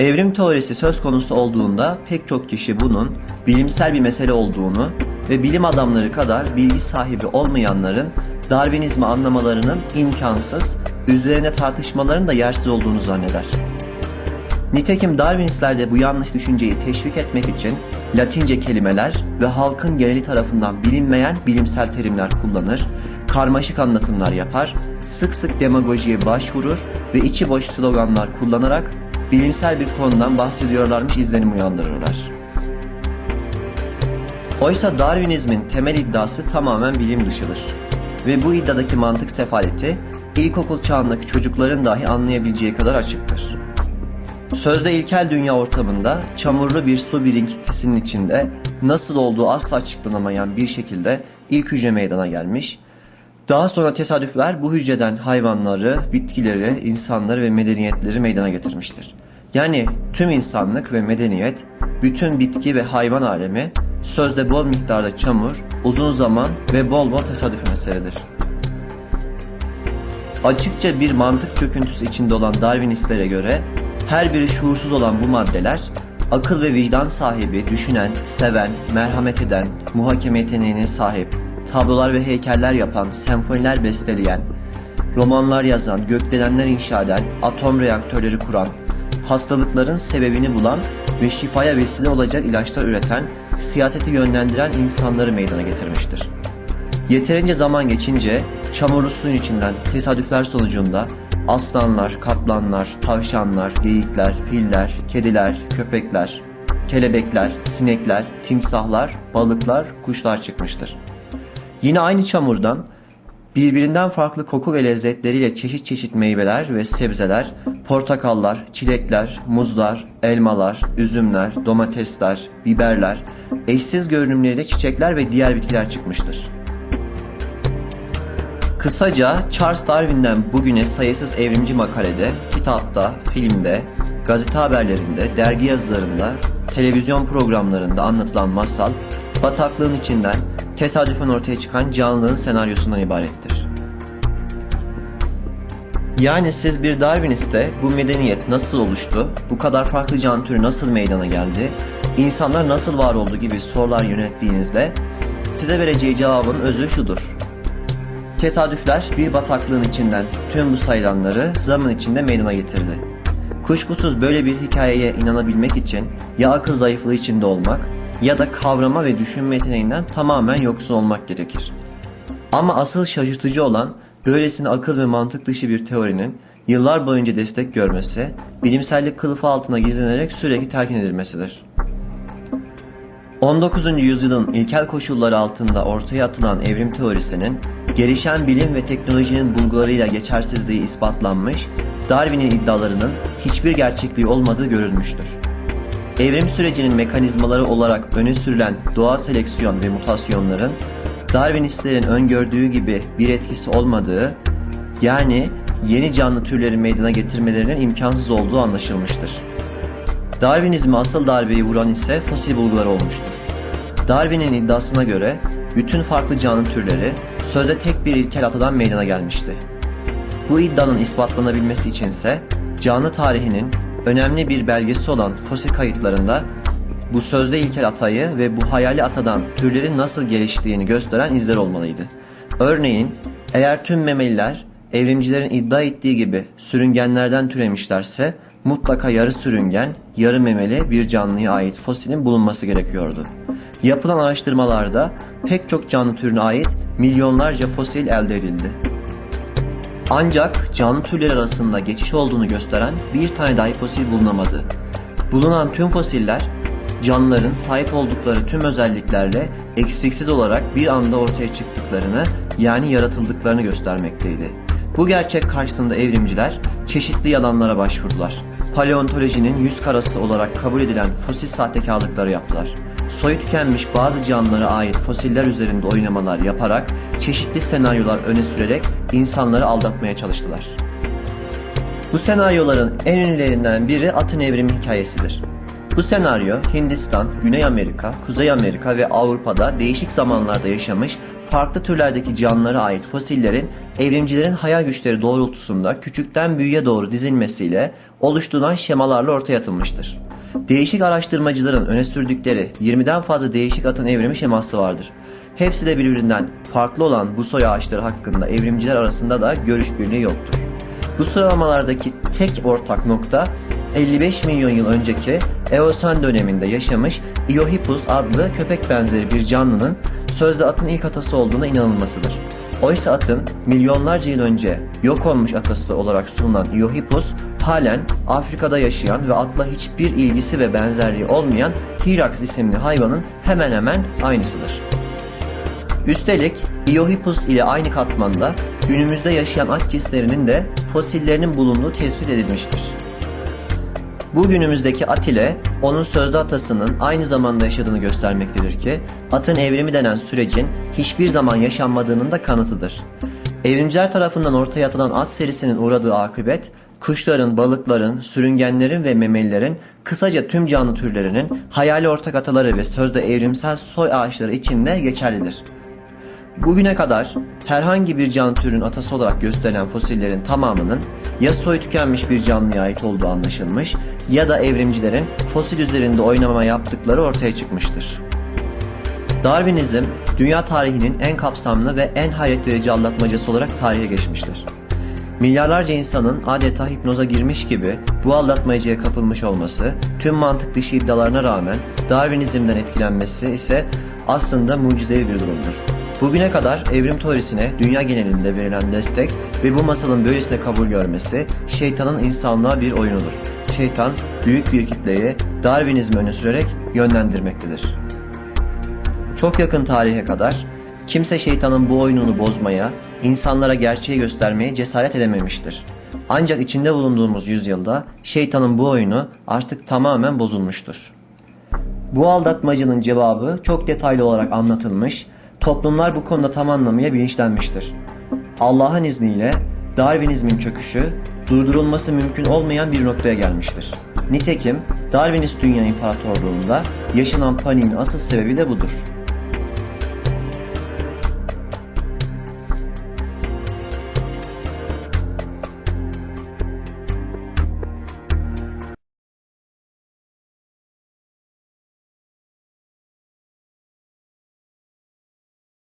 Evrim teorisi söz konusu olduğunda pek çok kişi bunun bilimsel bir mesele olduğunu ve bilim adamları kadar bilgi sahibi olmayanların Darwinizmi anlamalarının imkansız, üzerine tartışmaların da yersiz olduğunu zanneder. Nitekim Darwinistler de bu yanlış düşünceyi teşvik etmek için Latince kelimeler ve halkın geneli tarafından bilinmeyen bilimsel terimler kullanır, karmaşık anlatımlar yapar, sık sık demagojiye başvurur ve içi boş sloganlar kullanarak bilimsel bir konudan bahsediyorlarmış izlenim uyandırırlar. Oysa Darwinizmin temel iddiası tamamen bilim dışıdır. Ve bu iddiadaki mantık sefaleti ilkokul çağındaki çocukların dahi anlayabileceği kadar açıktır. Sözde ilkel dünya ortamında çamurlu bir su birikintisinin içinde nasıl olduğu asla açıklanamayan bir şekilde ilk hücre meydana gelmiş. Daha sonra tesadüfler bu hücreden hayvanları, bitkileri, insanları ve medeniyetleri meydana getirmiştir. Yani tüm insanlık ve medeniyet, bütün bitki ve hayvan alemi sözde bol miktarda çamur, uzun zaman ve bol bol tesadüf meseledir. Açıkça bir mantık çöküntüsü içinde olan Darwinistlere göre her biri şuursuz olan bu maddeler akıl ve vicdan sahibi, düşünen, seven, merhamet eden, muhakeme yeteneğine sahip, tablolar ve heykeller yapan, senfoniler besteleyen, romanlar yazan, gökdelenler inşa eden, atom reaktörleri kuran, hastalıkların sebebini bulan ve şifaya vesile olacak ilaçlar üreten, siyaseti yönlendiren insanları meydana getirmiştir. Yeterince zaman geçince çamurlu suyun içinden tesadüfler sonucunda aslanlar, kaplanlar, tavşanlar, geyikler, filler, kediler, köpekler, kelebekler, sinekler, timsahlar, balıklar, kuşlar çıkmıştır. Yine aynı çamurdan birbirinden farklı koku ve lezzetleriyle çeşit çeşit meyveler ve sebzeler, portakallar, çilekler, muzlar, elmalar, üzümler, domatesler, biberler, eşsiz görünümleriyle çiçekler ve diğer bitkiler çıkmıştır. Kısaca Charles Darwin'den bugüne sayısız evrimci makalede, kitapta, filmde, gazete haberlerinde, dergi yazılarında, televizyon programlarında anlatılan masal, bataklığın içinden tesadüfen ortaya çıkan canlılığın senaryosundan ibarettir. Yani siz bir Darwiniste bu medeniyet nasıl oluştu, bu kadar farklı can türü nasıl meydana geldi, insanlar nasıl var oldu gibi sorular yönettiğinizde size vereceği cevabın özü şudur. Tesadüfler bir bataklığın içinden tüm bu sayılanları zaman içinde meydana getirdi. Kuşkusuz böyle bir hikayeye inanabilmek için ya akıl zayıflığı içinde olmak ya da kavrama ve düşünme yeteneğinden tamamen yoksun olmak gerekir. Ama asıl şaşırtıcı olan böylesine akıl ve mantık dışı bir teorinin yıllar boyunca destek görmesi, bilimsellik kılıfı altına gizlenerek sürekli telkin edilmesidir. 19. yüzyılın ilkel koşulları altında ortaya atılan evrim teorisinin gelişen bilim ve teknolojinin bulgularıyla geçersizliği ispatlanmış, Darwin'in iddialarının hiçbir gerçekliği olmadığı görülmüştür. Evrim sürecinin mekanizmaları olarak öne sürülen doğal seleksiyon ve mutasyonların Darwinistlerin öngördüğü gibi bir etkisi olmadığı, yani yeni canlı türleri meydana getirmelerinin imkansız olduğu anlaşılmıştır. Darwinizme asıl darbeyi vuran ise fosil bulgular olmuştur. Darwin'in iddiasına göre bütün farklı canlı türleri sözde tek bir ilkel atadan meydana gelmişti. Bu iddianın ispatlanabilmesi içinse canlı tarihinin önemli bir belgesi olan fosil kayıtlarında bu sözde ilkel atayı ve bu hayali atadan türlerin nasıl geliştiğini gösteren izler olmalıydı. Örneğin eğer tüm memeliler evrimcilerin iddia ettiği gibi sürüngenlerden türemişlerse mutlaka yarı sürüngen, yarı memeli bir canlıya ait fosilin bulunması gerekiyordu. Yapılan araştırmalarda pek çok canlı türüne ait milyonlarca fosil elde edildi. Ancak canlı türler arasında geçiş olduğunu gösteren bir tane dahi fosil bulunamadı. Bulunan tüm fosiller canlıların sahip oldukları tüm özelliklerle eksiksiz olarak bir anda ortaya çıktıklarını yani yaratıldıklarını göstermekteydi. Bu gerçek karşısında evrimciler çeşitli yalanlara başvurdular. Paleontolojinin yüz karası olarak kabul edilen fosil sahtekarlıkları yaptılar. Soyu tükenmiş bazı canlılara ait fosiller üzerinde oynamalar yaparak çeşitli senaryolar öne sürerek insanları aldatmaya çalıştılar. Bu senaryoların en ünlülerinden biri atın evrimi hikayesidir. Bu senaryo Hindistan, Güney Amerika, Kuzey Amerika ve Avrupa'da değişik zamanlarda yaşamış farklı türlerdeki canlılara ait fosillerin evrimcilerin hayal güçleri doğrultusunda küçükten büyüğe doğru dizilmesiyle oluşturulan şemalarla ortaya atılmıştır. Değişik araştırmacıların öne sürdükleri 20'den fazla değişik atın evrimi şeması vardır. Hepsi de birbirinden farklı olan bu soy ağaçları hakkında evrimciler arasında da görüş birliği yoktur. Bu sıralamalardaki tek ortak nokta 55 milyon yıl önceki Eosen döneminde yaşamış Eohippus adlı köpek benzeri bir canlının sözde atın ilk atası olduğuna inanılmasıdır. Oysa atın milyonlarca yıl önce yok olmuş atası olarak sunulan Eohippus halen Afrika'da yaşayan ve atla hiçbir ilgisi ve benzerliği olmayan Hyrax isimli hayvanın hemen hemen aynısıdır. Üstelik Eohippus ile aynı katmanda günümüzde yaşayan at cinslerinin de fosillerinin bulunduğu tespit edilmiştir. Bu günümüzdeki at ile onun sözde atasının aynı zamanda yaşadığını göstermektedir ki atın evrimi denen sürecin hiçbir zaman yaşanmadığının da kanıtıdır. Evrimciler tarafından ortaya atılan at serisinin uğradığı akıbet kuşların, balıkların, sürüngenlerin ve memelilerin kısaca tüm canlı türlerinin hayali ortak ataları ve sözde evrimsel soy ağaçları için de geçerlidir. Bugüne kadar herhangi bir canlı türün atası olarak gösterilen fosillerin tamamının ya soy tükenmiş bir canlıya ait olduğu anlaşılmış ya da evrimcilerin fosil üzerinde oynamama yaptıkları ortaya çıkmıştır. Darwinizm, dünya tarihinin en kapsamlı ve en hayret verici aldatmacası olarak tarihe geçmiştir. Milyarlarca insanın adeta hipnoza girmiş gibi bu aldatmacıya kapılmış olması, tüm mantık dışı iddialarına rağmen Darwinizmden etkilenmesi ise aslında mucizevi bir durumdur. Bugüne kadar evrim teorisine dünya genelinde verilen destek ve bu masalın böylesine kabul görmesi şeytanın insanlığa bir oyunudur. Şeytan büyük bir kitleyi Darwinizmi öne sürerek yönlendirmektedir. Çok yakın tarihe kadar kimse şeytanın bu oyununu bozmaya, insanlara gerçeği göstermeye cesaret edememiştir. Ancak içinde bulunduğumuz yüzyılda şeytanın bu oyunu artık tamamen bozulmuştur. Bu aldatmacının cevabı çok detaylı olarak anlatılmış, toplumlar bu konuda tam anlamıyla bilinçlenmiştir. Allah'ın izniyle Darwinizmin çöküşü durdurulması mümkün olmayan bir noktaya gelmiştir. Nitekim Darwinist Dünya İmparatorluğu'nda yaşanan paniğin asıl sebebi de budur.